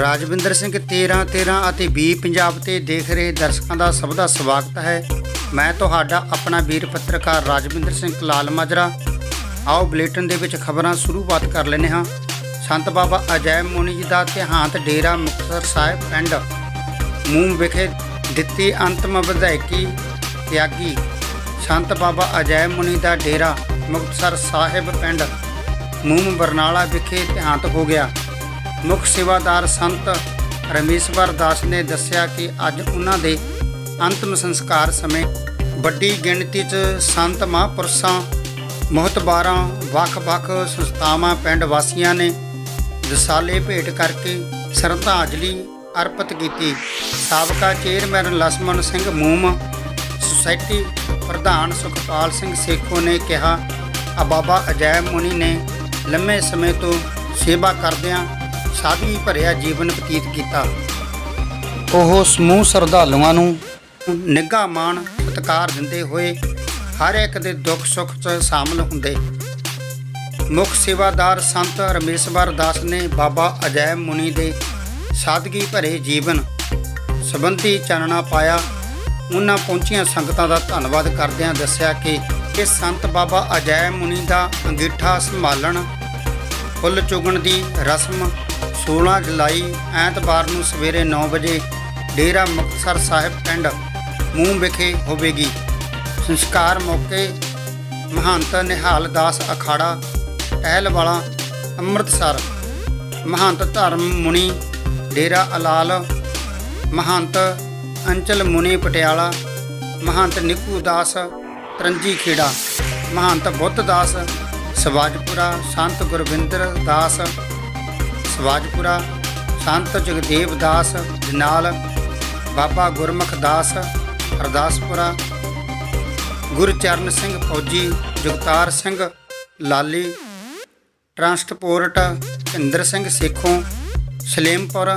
ਰਾਜਵਿੰਦਰ ਸਿੰਘ 13 13 ਅਤੇ 20 ਪੰਜਾਬ ਤੇ ਦੇਖ ਰਹੇ ਦਰਸ਼ਕਾਂ ਦਾ ਸਭ ਦਾ ਸਵਾਗਤ ਹੈ। ਮੈਂ ਤੁਹਾਡਾ ਆਪਣਾ ਵੀਰ ਪੱਤਰਕਾਰ ਰਾਜਵਿੰਦਰ ਸਿੰਘ ਕਲਾਲ ਮਾਜਰਾ। ਆਓ ਬੁਲੇਟਿਨ ਦੇ ਵਿੱਚ ਖਬਰਾਂ ਸ਼ੁਰੂਆਤ ਕਰ ਲੈਂਦੇ ਹਾਂ। ਸੰਤ ਬਾਬਾ ਅਜੈ ਮੁਨੀ ਜੀ ਦਾ ਦੇਹਾਂਤ ਡੇਰਾ ਮੁਕਤਸਰ ਸਾਹਿਬ ਪਿੰਡ ਮੂੰਹ ਵਿਖੇ ਦਿੱਤੀ ਅੰਤਮ ਵਿਧਾਇਕੀ ਤਿਆਗੀ। ਸੰਤ ਬਾਬਾ ਅਜੈ ਮੁਨੀ ਦਾ ਡੇਰਾ ਮੁਕਤਸਰ ਸਾਹਿਬ ਪਿੰਡ ਮੂੰਹ ਬਰਨਾਲਾ ਵਿਖੇ ਦੇਹਾਂਤ ਹੋ ਗਿਆ। ਮੁੱਖ ਸੇਵਾਦਾਰ ਸੰਤ ਰਮੇਸ਼ਵਰ ਦਾਸ ਨੇ ਦੱਸਿਆ ਕਿ ਅੱਜ ਉਹਨਾਂ ਦੇ ਅੰਤਮ ਸੰਸਕਾਰ ਸਮੇਂ ਵੱਡੀ ਗਿਣਤੀ 'ਚ ਸੰਤ ਮਹਾਂਪੁਰਸ਼ਾਂ, ਮਹਤਬਾਰਾਂ, ਵੱਖ-ਵੱਖ ਸੰਸਥਾਵਾਂ, ਪਿੰਡ ਵਾਸੀਆਂ ਨੇ ਦਸਾਲੇ ਭੇਟ ਕਰਕੇ ਸ਼ਰਧਾਂਜਲੀ ਅਰਪਿਤ ਕੀਤੀ। ਸਾਬਕਾ ਚੇਅਰਮੈਨ ਲਸਮਨ ਸਿੰਘ ਮੂਮ, ਸੁਸਾਇਟੀ ਪ੍ਰਧਾਨ ਸੁਖਪਾਲ ਸਿੰਘ ਸੇਖੋ ਨੇ ਕਿਹਾ ਆ ਬਾਬਾ ਅਜੈ ਮੁਨੀ ਨੇ ਲੰਮੇ ਸਮੇਂ ਤੋਂ ਸੇਵਾ ਕਰਦਿਆਂ ਸਾਧਵੀ ਭਰਿਆ ਜੀਵਨ ਬਤੀਤ ਕੀਤਾ। ਉਹ ਸਮੂਹ ਸ਼ਰਧਾਲੂਆਂ ਨੂੰ ਨਿੱਘਾ ਮਾਣ, ਸਤਿਕਾਰ ਦਿੰਦੇ ਹੋਏ ਹਰ ਇੱਕ ਦੇ ਦੁੱਖ ਸੁੱਖ 'ਚ ਸ਼ਾਮਲ ਹੁੰਦੇ। ਮੁੱਖ ਸੇਵਾਦਾਰ ਸੰਤ ਰਮੇਸ਼ਵਰ ਦਾਸ ਨੇ ਬਾਬਾ ਅਜੈ ਮੁਨੀ ਦੇ ਸਾਦਗੀ ਭਰੇ ਜੀਵਨ ਸੰਬੰਧੀ ਚਾਨਣਾ ਪਾਇਆ। ਉਹਨਾਂ ਪਹੁੰਚੀਆਂ ਸੰਗਤਾਂ ਦਾ ਧੰਨਵਾਦ ਕਰਦਿਆਂ ਦੱਸਿਆ ਕਿ ਇਹ ਸੰਤ ਬਾਬਾ ਅਜੈ ਮੁਨੀ ਦਾ ਅੰਗੀਠਾ ਸੰਭਾਲਣ ਫੁੱਲ ਚੁਗਣ ਦੀ ਰਸਮ 16 ਜੁਲਾਈ ਐਤਵਾਰ ਨੂੰ ਸਵੇਰੇ 9 ਵਜੇ ਡੇਰਾ ਮੁਕਤਸਰ ਸਾਹਿਬ ਪਿੰਡ ਮੂੰਹ ਵਿਖੇ ਹੋਵੇਗੀ। ਸੰਸਕਾਰ ਮੌਕੇ ਮਹੰਤ ਨਿਹਾਲ ਦਾਸ ਅਖਾੜਾ ਟਹਿਲਵਾਲਾ ਅੰਮ੍ਰਿਤਸਰ, ਮਹੰਤ ਧਰਮ ਮੁਨੀ, ਡੇਰਾ ਅਲਾਲ, ਮਹੰਤ ਅੰਚਲ ਮੁਨੀ ਪਟਿਆਲਾ, ਮਹੰਤ ਨਿੱਕੂ ਦਾਸ ਤਰੰਜੀ ਖੇੜਾ ਮਹੰਤ ਬੁੱਧ ਦਾਸ ਸਵਾਜਪੁਰਾ ਸੰਤ ਗੁਰਵਿੰਦਰ ਦਾਸ, ਸਵਾਜਪੁਰਾ ਸੰਤ ਜਗਦੇਵ ਦਾਸ ਜਨਾਲ ਬਾਬਾ ਗੁਰਮੁਖ ਦਾਸ ਅਰਦਾਸਪੁਰਾ ਗੁਰਚਰਨ ਸਿੰਘ ਫੌਜੀ, ਜਗਤਾਰ ਸਿੰਘ ਲਾਲੀ, ਟਰਾਂਸਪੋਰਟ ਇੰਦਰ ਸਿੰਘ ਸੇਖੋਂ, ਸਲੇਮਪੁਰ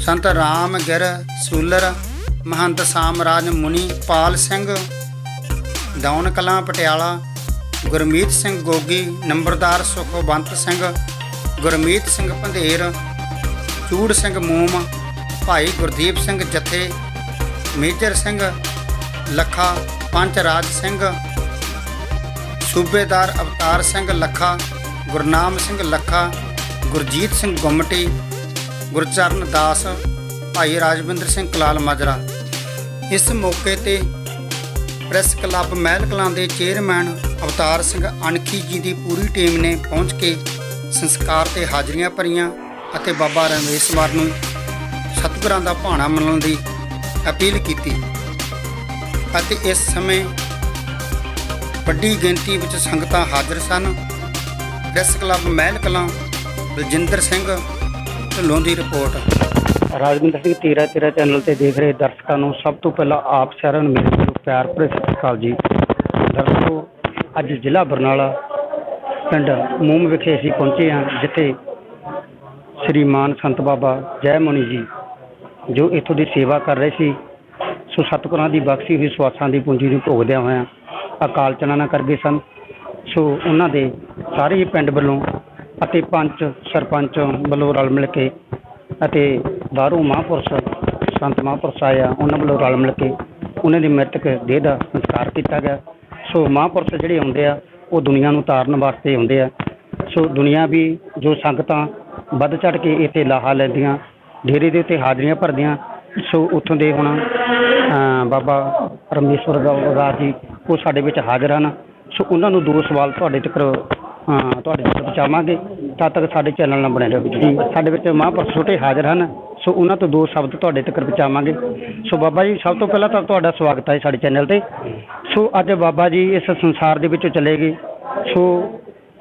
ਸੰਤ ਰਾਮ ਗਿਰ ਸੂਲਰ, ਮਹੰਤ ਸਾਮਰਾਜ ਮੁਨੀ ਪਾਲ ਸਿੰਘ, ਦੌਨ ਕਲਾਂ ਪਟਿਆਲਾ ਗੁਰਮੀਤ ਸਿੰਘ ਗੋਗੀ, ਨੰਬਰਦਾਰ ਸੁਖਵੰਤ ਸਿੰਘ, ਗੁਰਮੀਤ ਸਿੰਘ ਪੰਧੇਰ, ਚੂੜ ਸਿੰਘ ਮੂਮ, ਭਾਈ ਗੁਰਦੀਪ ਸਿੰਘ ਜਥੇ, ਮੇਜਰ ਸਿੰਘ ਲੱਖਾ ਪੰਚ ਰਾਜ ਸਿੰਘ, ਸੂਬੇਦਾਰ ਅਵਤਾਰ ਸਿੰਘ ਲੱਖਾ, ਗੁਰਨਾਮ ਸਿੰਘ ਲੱਖਾ, ਗੁਰਜੀਤ ਸਿੰਘ ਗੁੰਮਟੀ, ਗੁਰਚਰਨ ਦਾਸ, ਭਾਈ ਰਾਜਵਿੰਦਰ ਸਿੰਘ ਕਲਾਲ ਮਾਜਰਾ। ਇਸ ਮੌਕੇ ਤੇ ਪ੍ਰੈਸ ਕਲੱਬ ਮਹਿਲ ਕਲਾਂ ਦੇ ਚੇਅਰਮੈਨ ਅਵਤਾਰ ਸਿੰਘ ਅਣਖੀ ਜੀ ਦੀ ਪੂਰੀ ਟੀਮ ਨੇ ਪਹੁੰਚ ਕੇ ਸੰਸਕਾਰ ਤੇ ਹਾਜ਼ਰੀਆਂ ਭਰੀਆਂ ਅਤੇ ਬਾਬਾ ਰਮੇਸ਼ਵਰ ਨੂੰ ਸਤਿਗੁਰਾਂ ਦਾ ਭਾਣਾ ਮੰਨਣ ਦੀ ਅਪੀਲ ਕੀਤੀ ਅਤੇ ਇਸ ਸਮੇਂ ਵੱਡੀ ਗਿਣਤੀ ਵਿੱਚ ਸੰਗਤਾਂ ਹਾਜ਼ਰ ਸਨ। ਪ੍ਰੈਸ ਕਲੱਬ ਮਹਿਲ ਕਲਾਂ, ਬਲਜਿੰਦਰ ਸਿੰਘ, ਢਿੱਲੋਂ ਦੀ ਰਿਪੋਰਟ। ਰਾਜਵਿੰਦਰ ਸਿੰਘ ਤੀਰਾ ਤੀਰਾ ਚੈਨਲ ਤੇ ਦੇਖ ਰਹੇ ਦਰਸ਼ਕਾਂ ਨੂੰ ਸਭ ਤੋਂ ਪਹਿਲਾਂ ਆਪ ਸ਼ਰਨ ਨੂੰ ਮੇਰੇ ਪਿਆਰ ਭਰੇ ਸਤਿ ਸ਼੍ਰੀ ਅਕਾਲ ਜੀ ਦਰਸੋ, ਅੱਜ ਜ਼ਿਲ੍ਹਾ ਬਰਨਾਲਾ ਪਿੰਡ ਮੂਮ ਵਿਖੇ ਅਸੀਂ ਪਹੁੰਚੇ ਹਾਂ, ਜਿੱਥੇ ਸ੍ਰੀ ਮਾਨ ਸੰਤ ਬਾਬਾ ਜੈ ਮੁਨੀ ਜੀ, ਜੋ ਇੱਥੋਂ ਦੀ ਸੇਵਾ ਕਰ ਰਹੇ ਸੀ। ਸੋ ਸਤਿਗੁਰਾਂ ਦੀ ਬਖਸ਼ੀ ਹੋਈ, ਸਵਾਸਾਂ ਦੀ ਪੂੰਜੀ ਨੂੰ ਭੋਗਦਿਆਂ ਹੋਇਆਂ ਅਕਾਲ ਚਲਾਣਾ ਕਰ ਗਏ ਸਨ। ਸੋ ਉਹਨਾਂ ਦੇ ਸਾਰੇ ਹੀ ਪਿੰਡ ਵੱਲੋਂ ਅਤੇ ਪੰਚ ਸਰਪੰਚ ਵੱਲੋਂ ਰਲ ਮਿਲ ਕੇ ਅਤੇ ਬਾਹਰੋਂ ਮਹਾਂਪੁਰਸ਼ ਸੰਤ ਮਹਾਂਪੁਰਸ਼ ਆਇਆ, ਉਹਨਾਂ ਵੱਲੋਂ ਰਲ ਮਿਲ ਕੇ ਉਹਨਾਂ ਦੀ ਮ੍ਰਿਤਕ ਦੇਹ ਦਾ ਸੰਸਕਾਰ ਕੀਤਾ ਗਿਆ। ਸੋ ਮਹਾਂਪੁਰਸ਼ ਜਿਹੜੇ ਆਉਂਦੇ ਆ, ਉਹ ਦੁਨੀਆ ਨੂੰ ਤਾਰਨ ਵਾਸਤੇ ਆਉਂਦੇ ਆ। ਸੋ ਦੁਨੀਆ ਵੀ ਜੋ ਸੰਗਤਾਂ ਵੱਧ ਚੜ ਕੇ ਇੱਥੇ ਲਾਹਾ ਲੈਂਦੀਆਂ, ਡੇਰੇ ਦੇ ਉੱਤੇ ਹਾਜ਼ਰੀਆਂ ਭਰਦੀਆਂ, ਸੋ ਉੱਥੋਂ ਦੇ ਹੁਣ ਬਾਬਾ ਰਮੇਸ਼ਵਰ ਗਾਰ ਜੀ, ਉਹ ਸਾਡੇ ਵਿੱਚ ਹਾਜ਼ਰ ਹਨ। ਸੋ ਉਹਨਾਂ ਨੂੰ ਦੋ ਸਵਾਲ ਤੁਹਾਡੇ ਤੱਕ ਤੁਹਾਡੇ ਤੱਕ ਪਹੁੰਚਾਵਾਂਗੇ। ਤਦ ਤੱਕ ਸਾਡੇ ਚੈਨਲ ਨਾਲ ਬਣੇ ਰਹੋ ਜੀ। ਸਾਡੇ ਵਿੱਚ ਮਹਾਂਪੁਰਸ਼ ਛੋਟੇ ਹਾਜ਼ਰ ਹਨ। ਸੋ ਉਹਨਾਂ ਤੋਂ ਦੋ ਸ਼ਬਦ ਤੁਹਾਡੇ ਤੱਕ ਪਹੁੰਚਾਵਾਂਗੇ। ਸੋ ਬਾਬਾ ਜੀ, ਸਭ ਤੋਂ ਪਹਿਲਾਂ ਤਾਂ ਤੁਹਾਡਾ ਸਵਾਗਤ ਹੈ ਸਾਡੇ ਚੈਨਲ ਤੇ। ਸੋ ਅੱਜ ਬਾਬਾ ਜੀ ਇਸ ਸੰਸਾਰ ਦੇ ਵਿੱਚੋਂ ਚਲੇ ਗਏ। ਸੋ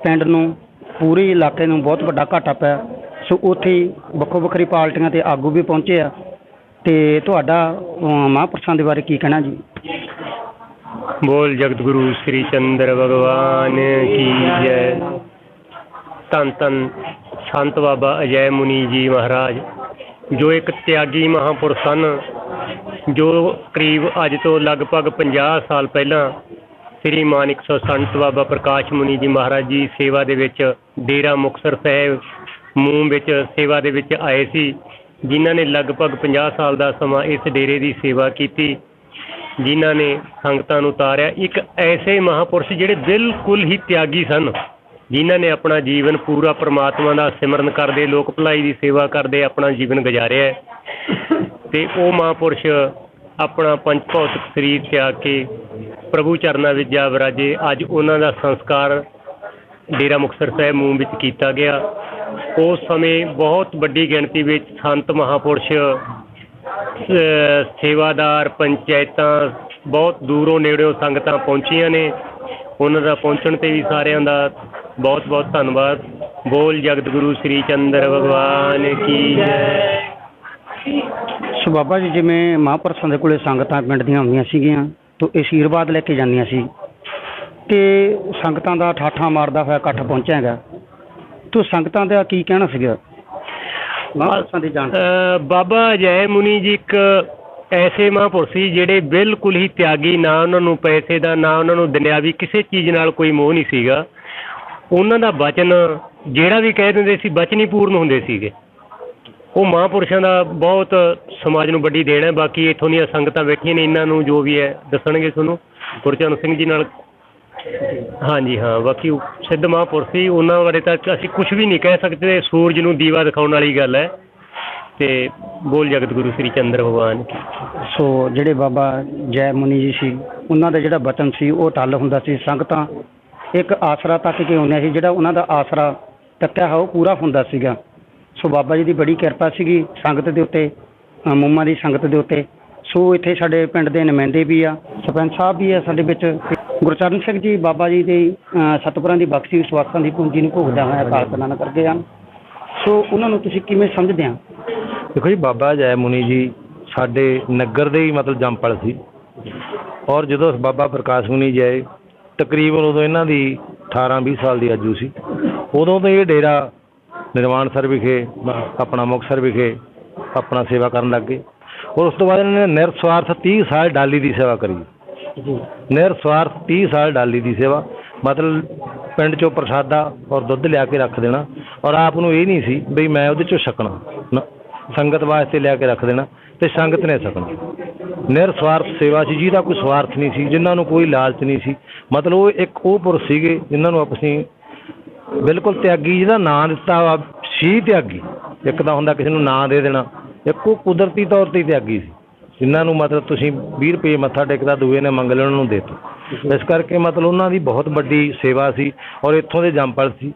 ਪਿੰਡ ਨੂੰ, ਪੂਰੇ ਇਲਾਕੇ ਨੂੰ ਬਹੁਤ ਵੱਡਾ ਘਾਟਾ ਪਿਆ। ਸੋ ਉੱਥੇ ਵੱਖੋ ਵੱਖਰੀ ਪਾਰਟੀਆਂ ਤੇ ਆਗੂ ਵੀ ਪਹੁੰਚੇ ਆ। ਤੇ ਤੁਹਾਡਾ ਮਹਾਂਪੁਰਸ਼ਾਂ ਦੇ ਬਾਰੇ ਕੀ ਕਹਿਣਾ ਜੀ? ਬੋਲ ਜਗਤਗੁਰੂ ਸ੍ਰੀ ਚੰਦਰ ਭਗਵਾਨ ਕੀ ਜੈ। ਧੰਨ ਧੰਨ ਸੰਤ ਬਾਬਾ ਅਜੈ ਮੁਨੀ ਜੀ ਮਹਾਰਾਜ। ਜੋ ਇੱਕ ਤਿਆਗੀ ਮਹਾਂਪੁਰਖ ਸਨ, ਜੋ ਕਰੀਬ ਅੱਜ ਤੋਂ ਲਗਭਗ 50 ਸਾਲ ਪਹਿਲਾਂ ਸ੍ਰੀ ਮਾਨਿਕ ਸੌ ਸੰਤ ਬਾਬਾ ਪ੍ਰਕਾਸ਼ ਮੁਨੀ ਜੀ ਮਹਾਰਾਜ ਜੀ ਸੇਵਾ ਦੇ ਵਿੱਚ ਡੇਰਾ ਮੁਕਤਸਰ ਸਾਹਿਬ ਮੂੰਹ ਵਿੱਚ ਸੇਵਾ ਦੇ ਵਿੱਚ ਆਏ ਸੀ, ਜਿਨ੍ਹਾਂ ਨੇ ਲਗਭਗ 50 ਸਾਲ ਦਾ ਸਮਾਂ ਇਸ ਡੇਰੇ ਦੀ ਸੇਵਾ ਕੀਤੀ, ਜਿਨ੍ਹਾਂ ਨੇ ਸੰਗਤਾਂ ਨੂੰ ਤਾਰਿਆ। ਇੱਕ ਐਸੇ ਮਹਾਪੁਰਸ਼ ਜਿਹੜੇ ਬਿਲਕੁਲ ਹੀ ਤਿਆਗੀ ਸਨ। ਜਿਨ੍ਹਾਂ ਨੇ ਆਪਣਾ ਜੀਵਨ ਪੂਰਾ ਪ੍ਰਮਾਤਮਾ ਦਾ ਸਿਮਰਨ ਕਰਦੇ, ਲੋਕ ਭਲਾਈ ਦੀ ਸੇਵਾ ਕਰਦੇ, ਆਪਣਾ ਜੀਵਨ ਗੁਜ਼ਾਰਿਆ ਹੈ। ਤੇ ਉਹ ਮਹਾਪੁਰਸ਼ ਆਪਣਾ ਪੰਜ ਭੌਤਿਕ ਸਰੀਰ ਤਿਆਗ ਕੇ ਪ੍ਰਭੂ ਚਰਨਾਂ ਵਿੱਚ ਜਾ ਵਿਰਾਜੇ। ਅੱਜ ਉਹਨਾਂ ਦਾ ਸੰਸਕਾਰ ਡੇਰਾ ਮੁਕਤਸਰ ਸਾਹਿਬ ਮੂਮ ਵਿੱਚ ਕੀਤਾ ਗਿਆ। ਉਸ ਸਮੇਂ ਬਹੁਤ ਵੱਡੀ ਗਿਣਤੀ ਵਿੱਚ ਸੰਤ ਮਹਾਪੁਰਸ਼ ਸੇਵਾਦਾਰ, ਪੰਚਾਇਤਾਂ ਬਹੁਤ ਦੂਰੋਂ ਨੇੜਿਓਂ ਸੰਗਤਾਂ ਪਹੁੰਚੀਆਂ ਨੇ। ਉਹਨਾਂ ਦਾ ਪਹੁੰਚਣ ਤੇ ਵੀ ਸਾਰਿਆਂ ਦਾ ਬਹੁਤ ਬਹੁਤ ਧੰਨਵਾਦ। ਬੋਲ ਜਗਤ ਗੁਰੂ ਸ੍ਰੀ ਚੰਦਰ ਭਗਵਾਨ ਕੀ ਜੈ। ਸੋ ਬਾਬਾ ਜੀ ਜਿਵੇਂ ਮਹਾਂਪੁਰਸ਼ਾਂ ਦੇ ਕੋਲੇ ਸੰਗਤਾਂ ਪਿੰਡ ਦੀਆਂ ਆਉਂਦੀਆਂ ਸੀਗੀਆਂ ਤੋਂ ਆਸ਼ੀਰਵਾਦ ਲੈ ਕੇ ਜਾਂਦੀਆਂ ਸੀ ਤੇ ਸੰਗਤਾਂ ਦਾ ਠਾਠਾਂ ਮਾਰਦਾ ਹੋਇਆ ਇਕੱਠ ਪਹੁੰਚਿਆ ਹੈਗਾ। ਤੋਂ ਸੰਗਤਾਂ ਦਾ ਕੀ ਕਹਿਣਾ ਸੀਗਾ? ਮਹਾਂਪੁਰਸ਼ਾਂ ਦੀ ਜਾਣ। ਬਾਬਾ ਜੈ ਮੁਨੀ ਜੀ ਇੱਕ ਐਸੇ ਮਹਾਂਪੁਰਸ਼ ਸੀ ਜਿਹੜੇ ਬਿਲਕੁਲ ਹੀ ਤਿਆਗੀ ਨਾ ਉਹਨਾਂ ਨੂੰ ਪੈਸੇ ਦਾ ਨਾ ਉਹਨਾਂ ਨੂੰ ਦੁਨਿਆਵੀ ਕਿਸੇ ਚੀਜ਼ ਨਾਲ ਕੋਈ ਮੋਹ ਨਹੀਂ ਸੀਗਾ। ਉਹਨਾਂ ਦਾ ਬਚਨ ਜਿਹੜਾ ਵੀ ਕਹਿ ਦਿੰਦੇ ਸੀ ਬਚਨ ਹੀ ਪੂਰਨ ਹੁੰਦੇ ਸੀਗੇ। ਉਹ ਮਹਾਂਪੁਰਸ਼ਾਂ ਦਾ ਬਹੁਤ ਸਮਾਜ ਨੂੰ ਵੱਡੀ ਦੇਣ ਹੈ। ਬਾਕੀ ਇੱਥੋਂ ਦੀਆਂ ਸੰਗਤਾਂ ਬੈਠੀਆਂ ਨੇ, ਇਹਨਾਂ ਨੂੰ ਜੋ ਵੀ ਹੈ ਦੱਸਣਗੇ ਤੁਹਾਨੂੰ। ਗੁਰਚਰਨ ਸਿੰਘ ਜੀ ਨਾਲ। ਹਾਂਜੀ, ਹਾਂ, ਬਾਕੀ ਉਹ ਸਿੱਧ ਮਹਾਂਪੁਰਸ਼ ਸੀ। ਉਹਨਾਂ ਬਾਰੇ ਤਾਂ ਅਸੀਂ ਕੁਝ ਵੀ ਨਹੀਂ ਕਹਿ ਸਕਦੇ। ਸੂਰਜ ਨੂੰ ਦੀਵਾ ਦਿਖਾਉਣ ਵਾਲੀ ਗੱਲ ਹੈ। ਤੇ ਬੋਲ ਜਗਤ ਗੁਰੂ ਸ੍ਰੀ ਚੰਦਰ ਭਗਵਾਨ। ਸੋ ਜਿਹੜੇ ਬਾਬਾ ਜੈ ਮੁਨੀ ਜੀ ਸੀ, ਉਹਨਾਂ ਦਾ ਜਿਹੜਾ ਬਚਨ ਸੀ, ਉਹ ਟੱਲ ਹੁੰਦਾ ਸੀ। ਸੰਗਤਾਂ ਇੱਕ ਆਸਰਾ ਤੱਕ ਕੇ ਆਉਂਦੀਆਂ ਸੀ ਜਿਹੜਾ ਉਹਨਾਂ ਦਾ ਆਸਰਾ ਤੱਕਿਆ ਹੈ ਉਹ ਪੂਰਾ ਹੁੰਦਾ ਸੀਗਾ। ਸੋ ਬਾਬਾ ਜੀ ਦੀ ਬੜੀ ਕਿਰਪਾ ਸੀਗੀ ਸੰਗਤ ਦੇ ਉੱਤੇ ਅ, ਮੁੰਮਾਂ ਦੀ ਸੰਗਤ ਦੇ ਉੱਤੇ। ਸੋ ਇੱਥੇ ਸਾਡੇ ਪਿੰਡ ਦੇ ਨੁਮਾਇੰਦੇ ਵੀ ਆ ਸਰਪੰਚ ਸਾਹਿਬ ਵੀ ਆ ਸਾਡੇ ਵਿੱਚ। ਗੁਰਚਰਨ ਸਿੰਘ ਜੀ ਬਾਬਾ ਜੀ ਦੇ ਅ, ਸਤਿਪੁਰਾਂ ਦੀ ਬਖਸ਼ੀ ਵਿਸ਼ਵਾਸਾਂ ਦੀ ਪੂੰਜੀ ਨੂੰ ਭੋਗਦਾ ਹੋਇਆ ਕਾਲ ਪ੍ਰਦਾਨ ਕਰਕੇ ਹਨ। ਸੋ ਉਹਨਾਂ ਨੂੰ ਤੁਸੀਂ ਕਿਵੇਂ ਸਮਝਦੇ ਆ? ਦੇਖੋ ਜੀ ਬਾਬਾ ਜੈ ਮੁਨੀ ਜੀ ਸਾਡੇ ਨਗਰ ਦੇ ਹੀ ਮਤਲਬ ਜੰਮਪਲ ਸੀ। ਔਰ ਜਦੋਂ ਬਾਬਾ ਪ੍ਰਕਾਸ਼ ਮੁਨੀ ਜੀ ਆਏ ਤਕਰੀਬਨ ਉਦੋਂ ਇਹਨਾਂ ਦੀ 18 20 ਸਾਲ ਦੀ ਆਜੂ ਸੀ। ਉਦੋਂ ਤੋਂ ਇਹ ਡੇਰਾ ਨਿਰਵਾਣ ਸਰ ਵਿਖੇ ਆਪਣਾ ਮੁਕਤਸਰ ਵਿਖੇ ਆਪਣਾ ਸੇਵਾ ਕਰਨ ਲੱਗ ਗਏ। ਔਰ ਉਸ ਤੋਂ ਬਾਅਦ ਇਹਨਾਂ ਨੇ ਨਿਰਸਵਾਰਥ 30 ਸਾਲ ਡਾਲੀ ਦੀ ਸੇਵਾ ਕਰੀ। ਜੀ। ਨਿਰਸਵਾਰਥ 30 ਸਾਲ ਡਾਲੀ ਦੀ ਸੇਵਾ ਮਤਲਬ ਪਿੰਡ ਚੋਂ ਪ੍ਰਸਾਦਾ ਔਰ ਦੁੱਧ ਲਿਆ ਕੇ ਰੱਖ ਦੇਣਾ ਔਰ ਆਪ ਨੂੰ ਇਹ ਨਹੀਂ ਸੀ ਵੀ ਮੈਂ ਉਹਦੇ ਚੋਂ ਛਕਣਾ। ਸੰਗਤ ਵਾਸਤੇ ਲਿਆ ਕੇ ਰੱਖ ਦੇਣਾ ਤੇ ਸੰਗਤ ਨੇ ਛਕਣਾ ਨਿਰਸਵਾਰਥ ਸੇਵਾ ਸੀ, ਜਿਹਦਾ ਕੋਈ ਸਵਾਰਥ ਨਹੀਂ ਸੀ, ਜਿਨ੍ਹਾਂ ਨੂੰ ਕੋਈ ਲਾਲਚ ਨਹੀਂ ਸੀ। ਮਤਲਬ ਉਹ ਇੱਕ ਉਹ ਪੁਰਸ਼ ਸੀਗੇ, ਜਿਨ੍ਹਾਂ ਨੂੰ ਆਪਣੀ ਬਿਲਕੁਲ ਤਿਆਗੀ, ਜਿਹਦਾ ਨਾਂ ਦਿੱਤਾ ਵਾ ਸੀ ਤਿਆਗੀ। ਇੱਕ ਤਾਂ ਹੁੰਦਾ ਕਿਸੇ ਨੂੰ ਨਾਂ ਦੇ ਦੇਣਾ, ਇੱਕ ਉਹ ਕੁਦਰਤੀ ਤੌਰ ਤੇ ਤਿਆਗੀ ਸੀ। ਜਿਨ੍ਹਾਂ ਨੂੰ ਮਤਲਬ ਤੁਸੀਂ 20 ਰੁਪਏ ਮੱਥਾ ਟੇਕਦਾ, ਦੂਏ ਨੇ ਮੰਗ ਲੈਣ ਨੂੰ ਦੇ ਦਿੱਤੇ। ਇਸ ਕਰਕੇ ਮਤਲਬ ਉਹਨਾਂ ਦੀ ਬਹੁਤ ਵੱਡੀ ਸੇਵਾ ਸੀ, ਔਰ ਇੱਥੋਂ ਦੇ ਜੰਪਲ ਸੀ।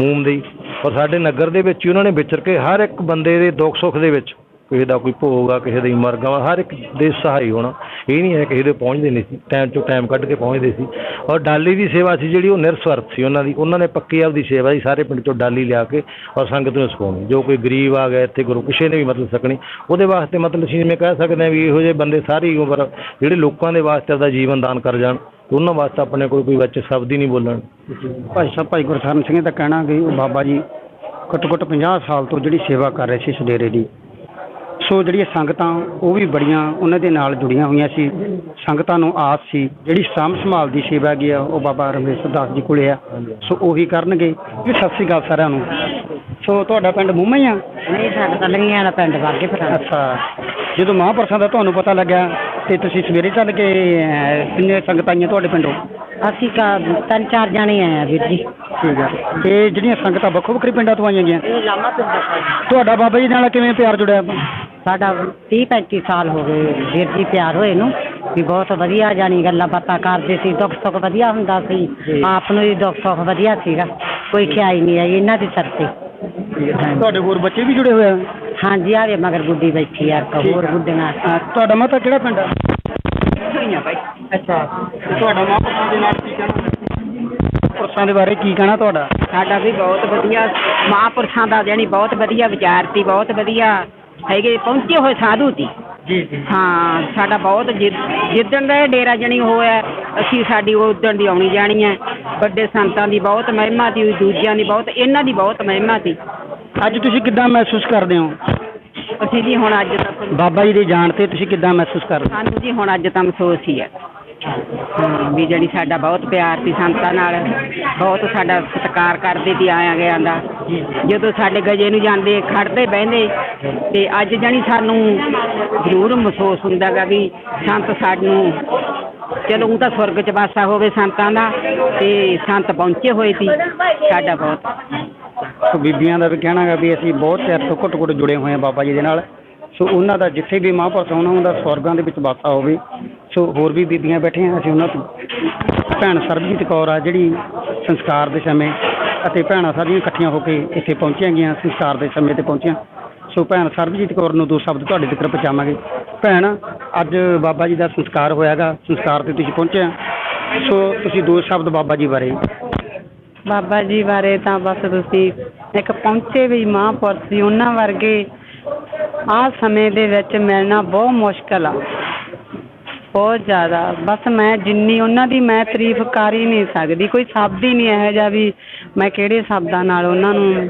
ਮੂਮ ਦੇ। ਔਰ ਸਾਡੇ ਨਗਰ ਦੇ ਵਿੱਚ ਹੀ ਉਹਨਾਂ ਨੇ ਵਿਚਰ ਕੇ ਹਰ ਇੱਕ ਬੰਦੇ ਦੇ ਦੁੱਖ ਸੁੱਖ ਦੇ ਵਿੱਚ ਕਿਸੇ ਦਾ ਕੋਈ ਭੋਗ ਆ, ਕਿਸੇ ਦੀ ਮਰਗਾ ਵਾ ਹਰ ਇੱਕ ਦੇ ਸਹਾਈ ਹੋਣਾ। ਇਹ ਨਹੀਂ ਹੈ ਕਿਸੇ ਦੇ ਪਹੁੰਚਦੇ ਨਹੀਂ ਸੀ ਟਾਈਮ ਤੋਂ ਟਾਈਮ ਕੱਢ ਕੇ ਪਹੁੰਚਦੇ ਸੀ। ਔਰ ਡਾਲੀ ਦੀ ਸੇਵਾ ਸੀ ਜਿਹੜੀ ਉਹ ਨਿਰਸਵਾਰਥ ਸੀ ਉਹਨਾਂ ਦੀ। ਉਹਨਾਂ ਨੇ ਪੱਕੀ ਆਪਦੀ ਸੇਵਾ ਸੀ ਸਾਰੇ ਪਿੰਡ ਚੋਂ ਡਾਲੀ ਲਿਆ ਕੇ ਔਰ ਸੰਗਤ ਨੂੰ ਸਿਖਾਉਣੀ। ਜੋ ਕੋਈ ਗਰੀਬ ਆ ਗਿਆ, ਇੱਥੇ ਗੁਰੂ ਕਿਸੇ ਨੇ ਵੀ ਮਤਲਬ ਸਕਣੀ। ਉਹਦੇ ਵਾਸਤੇ ਮਤਲਬ ਅਸੀਂ ਜਿਵੇਂ ਕਹਿ ਸਕਦੇ ਹਾਂ ਵੀ ਇਹੋ ਜਿਹੇ ਬੰਦੇ ਸਾਰੀ ਉਮਰ ਜਿਹੜੇ ਲੋਕਾਂ ਦੇ ਵਾਸਤੇ ਆਪਦਾ ਜੀਵਨ ਦਾਨ ਕਰ ਜਾਣ। ਉਹਨਾਂ ਵਾਸਤੇ ਆਪਣੇ ਕੋਲ ਕੋਈ ਵਿੱਚ ਸ਼ਬਦ ਹੀ ਨਹੀਂ ਬੋਲਣ। ਭਾਈ ਸਾਹਿਬ ਭਾਈ ਗੁਰਸਰਨ ਸਿੰਘ ਦਾ ਕਹਿਣਾ ਕਿ ਉਹ ਬਾਬਾ ਜੀ ਘੱਟੋ ਘੱਟ 50 ਸਾਲ ਤੋਂ ਜਿਹੜੀ ਸੇਵਾ ਕਰ ਰਹੇ ਸੀ ਇਸ ਡੇਰੇ ਦੀ। ਸੋ ਜਿਹੜੀਆਂ ਸੰਗਤਾਂ ਉਹ ਵੀ ਬੜੀਆਂ ਉਹਨਾਂ ਦੇ ਨਾਲ ਜੁੜੀਆਂ ਹੋਈਆਂ ਸੀ। ਸੰਗਤਾਂ ਨੂੰ ਆਸ ਸੀ। ਜਿਹੜੀ ਸਾਂਭ ਸੰਭਾਲ ਦੀ ਸੇਵਾ ਹੈਗੀ ਆ ਉਹ ਬਾਬਾ ਰਮੇਸ਼ ਦਾਸ ਜੀ ਕੋਲੇ ਆ। ਸੋ ਉਹੀ ਕਰਨਗੇ। ਜੀ ਸਤਿ ਸ੍ਰੀ ਅਕਾਲ ਸਾਰਿਆਂ ਨੂੰ। ਸੋ ਤੁਹਾਡਾ ਪਿੰਡ ਮੂੰਮਾ ਹੀ ਆ? ਨਹੀਂ ਸਾਡਾ ਤਾਂ ਲੰਗੀਆਂ ਦਾ ਪਿੰਡ ਵਾਗੇ ਪਤਾ ਅੱਛਾ। ਜਦੋਂ ਮਹਾਂਪੁਰਸ਼ਾਂ ਦਾ ਤੁਹਾਨੂੰ ਪਤਾ ਲੱਗਾ ਤੇ ਤੁਸੀਂ ਸਵੇਰੇ ਚੱਲ ਕੇ ਕਿੰਨੇ ਸੰਗਤਾਂ ਆਈਆਂ ਤੁਹਾਡੇ ਪਿੰਡੋਂ? ਅਸੀਂ ਕਾ ਤਿੰਨ ਚਾਰ ਜਾਣੇ ਆਏ ਆ ਵੀਰ ਜੀ। ਠੀਕ ਆ। ਤੇ ਜਿਹੜੀਆਂ ਸੰਗਤਾਂ ਵੱਖੋ ਵੱਖਰੇ ਪਿੰਡਾਂ ਤੋਂ ਆਈਆਂ ਗਈਆਂ? ਇਹ ਲਾਮਾ ਪਿੰਡ ਦਾ ਤੁਹਾਡਾ ਬਾਬਾ ਜੀ ਨਾਲ ਕਿਵੇਂ ਪਿਆਰ ਜੁੜਿਆ? ਸਾਡਾ 30 35 ਸਾਲ ਹੋ ਗਏ ਵੀਰ ਜੀ ਪਿਆਰ ਹੋਏ ਨੂੰ ਵੀ ਬਹੁਤ ਵਧੀਆ ਜਾਣੀ ਗੱਲਾਂ ਬਾਤਾਂ ਕਰਦੇ ਸੀ ਦੁੱਖ ਸੁੱਖ ਵਧੀਆ ਹੁੰਦਾ ਸੀ ਆਪ ਨੂੰ ਵੀ ਦੁੱਖ ਸੁੱਖ ਵਧੀਆ ਸੀਗਾ ਕੋਈ ਖਿਆਈ ਨਹੀਂ ਆਈ ਇਹਨਾਂ ਦੀ ਸਿਰ ਤੇ। ਤੁਹਾਡੇ ਹੋਰ ਬੱਚੇ ਵੀ ਜੁੜੇ ਹੋਏ ਆ? ਹਾਂਜੀ ਆਵੇ ਮਗਰ ਗੁੱਡੀ ਬੈਠੀ ਆ ਇੱਕ ਹੋਰ ਗੁੱਡੀਆਂ ਅਹ ਤੁਹਾਡਾ ਮਾਤਾ ਕਿਹੜਾ ਪਿੰਡ ਆ? ਅੱਛਾ ਤੁਹਾਡਾ ਮਹਾਂਪੁਰਸ਼ਾਂ ਦੇ ਨਾਲ ਕੀ ਕਹਿਣਾ? ਪੁਰਸ਼ਾਂ ਦੇ ਬਾਰੇ ਕੀ ਕਹਿਣਾ ਤੁਹਾਡਾ? ਸਾਡਾ ਵੀ ਬਹੁਤ ਵਧੀਆ। ਮਹਾਂਪੁਰਸ਼ਾਂ ਦਾ ਜਾਣੀ ਬਹੁਤ ਵਧੀਆ ਵਿਚਾਰ ਸੀ ਬਹੁਤ ਵਧੀਆ। ਹੈਗੇ ਪਹੁੰਚੇ ਹੋਏ ਸਾਧੂ ਸੀ ਜੀ ਜੀ। ਹਾਂ ਸਾਡਾ ਬਹੁਤ ਜਿ- ਜਿੱਦਣ ਦਾ ਇਹ ਡੇਰਾ ਜਣੀ ਹੋਇਆ ਅਸੀਂ ਸਾਡੀ ਉਦਣ ਦੀ ਆਉਣੀ ਜਾਣੀ ਹੈ। ਵੱਡੇ ਸੰਤਾਂ ਦੀ ਬਹੁਤ ਮਹਿਮਾ ਸੀ ਦੂਜਿਆਂ ਦੀ ਬਹੁਤ ਇਹਨਾਂ ਦੀ ਬਹੁਤ ਮਹਿਮਾ ਸੀ ਅੱਜ ਤੁਸੀਂ ਕਿੱਦਾਂ ਮਹਿਸੂਸ ਕਰਦੇ ਹੋ? ਅਸੀਂ ਜੀ ਹੁਣ ਅੱਜ ਤੱਕ ਬਾਬਾ ਜੀ ਦੇ ਜਾਣ ਤੇ ਤੁਸੀਂ ਕਿੱਦਾਂ ਮਹਿਸੂਸ ਕਰਦੇ ਸਾਨੂੰ ਜੀ ਹੁਣ ਅੱਜ ਤਾਂ ਮਹਿਸੂਸ ਹੀ ਹੈ। ਹਾਂ ਵੀ ਜਿਹੜੀ ਸਾਡਾ ਬਹੁਤ ਪਿਆਰ ਸੀ ਸੰਤਾਂ ਨਾਲ ਬਹੁਤ ਸਾਡਾ ਸਤਿਕਾਰ ਕਰਦੇ ਸੀ ਆਇਆ ਗਿਆ ਦਾ। ਜਦੋਂ ਸਾਡੇ ਗਜੇ ਨੂੰ ਜਾਂਦੇ ਖੜਦੇ ਬਹਿੰਦੇ ਤੇ ਅੱਜ ਜਾਣੀ ਸਾਨੂੰ ਜ਼ਰੂਰ ਮਹਿਸੂਸ ਹੁੰਦਾਗਾ ਵੀ ਸੰਤ ਸਾਨੂੰ ਚਲੋ ਉਹ ਤਾਂ ਸਵਰਗ ਚ ਵਾਸਾ ਹੋਵੇ ਸੰਤਾਂ ਦਾ ਤੇ ਸੰਤ ਪਹੁੰਚੇ ਹੋਏ ਸੀ ਸਾਡਾ ਬਹੁਤ। ਸੋ ਬੀਬੀਆਂ ਦਾ ਵੀ ਕਹਿਣਾ ਗਾ ਵੀ ਅਸੀਂ ਬਹੁਤ ਚਿਰ ਤੋਂ ਘੁੱਟ ਘੁੱਟ ਜੁੜੇ ਹੋਏ ਹਾਂ ਬਾਬਾ ਜੀ ਦੇ ਨਾਲ। ਸੋ ਉਹਨਾਂ ਦਾ ਜਿੱਥੇ ਵੀ ਮਹਾਂਪੁਰਖ ਉਹਨਾਂ ਦਾ ਸਵਰਗਾਂ ਦੇ ਵਿੱਚ ਵਾਸਾ ਹੋਵੇ। ਸੋ ਹੋਰ ਵੀ ਬੀਬੀਆਂ ਬੈਠੀਆਂ, ਅਸੀਂ ਉਹਨਾਂ ਤੋਂ ਭੈਣ ਸਰਬਜੀਤ ਕੌਰ ਆ, ਜਿਹੜੀ ਸੰਸਕਾਰ ਦੇ ਸਮੇਂ ਅਤੇ ਭੈਣਾਂ ਸਾਰੀਆਂ ਇਕੱਠੀਆਂ ਹੋ ਕੇ ਇੱਥੇ ਪਹੁੰਚੀਆਂ ਗਈਆਂ, ਸੰਸਕਾਰ ਦੇ ਸਮੇਂ ਤੇ ਪਹੁੰਚੀਆਂ। ਸੋ ਭੈਣ ਸਰਬਜੀਤ ਕੌਰ ਨੂੰ ਦੋ ਸ਼ਬਦ ਤੁਹਾਡੇ ਤੱਕ ਪਹੁੰਚਾਵਾਂਗੇ। ਭੈਣ, ਅੱਜ ਬਾਬਾ ਜੀ ਦਾ ਸੰਸਕਾਰ ਹੋਇਆਗਾ, ਸੰਸਕਾਰ ਤੇ ਤੁਸੀਂ ਪਹੁੰਚਿਆ ਸੋ ਤੁਸੀਂ ਦੋ ਸ਼ਬਦ ਬਾਬਾ ਜੀ ਬਾਰੇ। ਬਾਬਾ ਜੀ ਬਾਰੇ ਤਾਂ ਬਸ ਤੁਸੀਂ ਇੱਕ ਪਹੁੰਚੇ ਵੀ ਮਹਾਂਪੁਰਖ ਸੀ ਉਹਨਾਂ ਵਰਗੇ ਆਹ ਸਮੇਂ ਦੇ ਵਿੱਚ ਮਿਲਣਾ ਬਹੁਤ ਮੁਸ਼ਕਲ ਆ। ਬਹੁਤ ਜ਼ਿਆਦਾ। ਬਸ ਮੈਂ ਜਿੰਨੀ ਉਹਨਾਂ ਦੀ ਮੈਂ ਤਾਰੀਫ ਕਰ ਹੀ ਨਹੀਂ ਸਕਦੀ। ਕੋਈ ਸ਼ਬਦ ਹੀ ਨਹੀਂ ਇਹੋ ਜਿਹਾ ਵੀ ਮੈਂ ਕਿਹੜੇ ਸ਼ਬਦਾਂ ਨਾਲ ਉਹਨਾਂ ਨੂੰ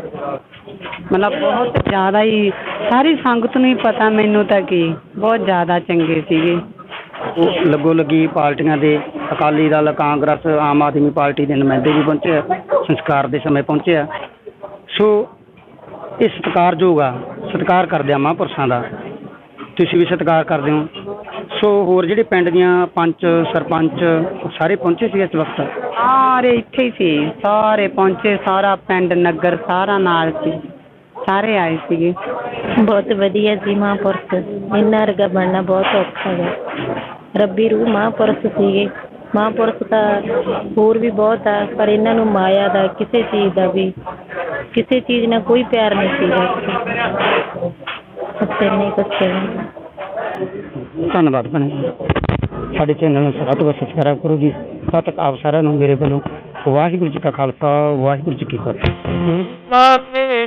ਮਤਲਬ ਬਹੁਤ ਜ਼ਿਆਦਾ ਹੀ ਸਾਰੀ ਸੰਗਤ ਨੂੰ ਹੀ ਪਤਾ ਮੈਨੂੰ ਤਾਂ ਕੀ। ਬਹੁਤ ਜ਼ਿਆਦਾ ਚੰਗੇ ਸੀਗੇ। ਉਹ ਲੱਗੋ ਲੱਗੀ ਪਾਰਟੀਆਂ ਦੇ ਅਕਾਲੀ ਦਲ, ਕਾਂਗਰਸ, ਆਮ ਆਦਮੀ ਪਾਰਟੀ ਦੇ ਨੁਮਾਇੰਦੇ ਵੀ ਪਹੁੰਚੇ ਆ, ਸੰਸਕਾਰ ਦੇ ਸਮੇਂ ਪਹੁੰਚੇ ਆ। ਸੋ ਇਹ ਸਤਿਕਾਰਯੋਗ ਆ ਸਤਿਕਾਰ ਕਰਦੇ ਆ ਮਹਾਂਪੁਰਸ਼ਾਂ ਦਾ। ਤੁਸੀਂ ਵੀ ਸਤਿਕਾਰ ਕਰਦੇ ਹੋ। ਸੋ ਹੋਰ ਜਿਹੜੇ ਪਿੰਡ ਦੀਆਂ ਪੰਚ ਸਰਪੰਚ ਸਾਰੇ ਪਹੁੰਚੇ ਸੀ ਇਸ ਵਕਤ? ਸਾਰੇ ਇੱਥੇ ਹੀ ਸੀ। ਸਾਰੇ ਪਹੁੰਚੇ ਸਾਰਾ ਪਿੰਡ ਨਗਰ ਸਾਰਾ ਨਾਲ ਸੀ। ਸਾਰੇ ਆਏ ਸੀਗੇ। ਬਹੁਤ ਵਧੀਆ ਜੀ ਮਹਾਂਪੁਰਖ ਇਹਨਾਂ ਵਰਗਾ ਬਣਨਾ ਬਹੁਤ ਔਖਾ ਹੈ। ਰੱਬੀ ਰੂਹ ਮਹਾਂਪੁਰਖ ਸੀਗੇ। ਮਹਾਂਪੁਰਖ ਤਾਂ ਹੋਰ ਵੀ ਬਹੁਤ ਆ ਪਰ ਇਹਨਾਂ ਨੂੰ ਮਾਇਆ ਦਾ ਕਿਸੇ ਚੀਜ਼ ਦਾ ਵੀ ਕਿਸੇ ਚੀਜ਼ ਨਾਲ ਕੋਈ ਪਿਆਰ ਨਹੀਂ ਸੀਗਾ ਉੱਤੇ ਨਹੀਂ ਕੁਛ ਕਹਿਣਾ ਧੰਨਵਾਦ ਭੈਣੇ ਸਾਡੇ ਚੈਨਲ ਨੂੰ ਸਭ ਤੋਂ ਵੱਧ ਸਬਸਕ੍ਰਾਈਬ ਕਰੋ ਜੀ। ਤਦ ਤੱਕ ਆਪ ਸਾਰਿਆਂ ਨੂੰ ਮੇਰੇ ਵੱਲੋਂ ਵਾਹਿਗੁਰੂ ਜੀ ਕਾ ਖਾਲਸਾ ਵਾਹਿਗੁਰੂ ਜੀ ਕੀ ਫਤਿਹ।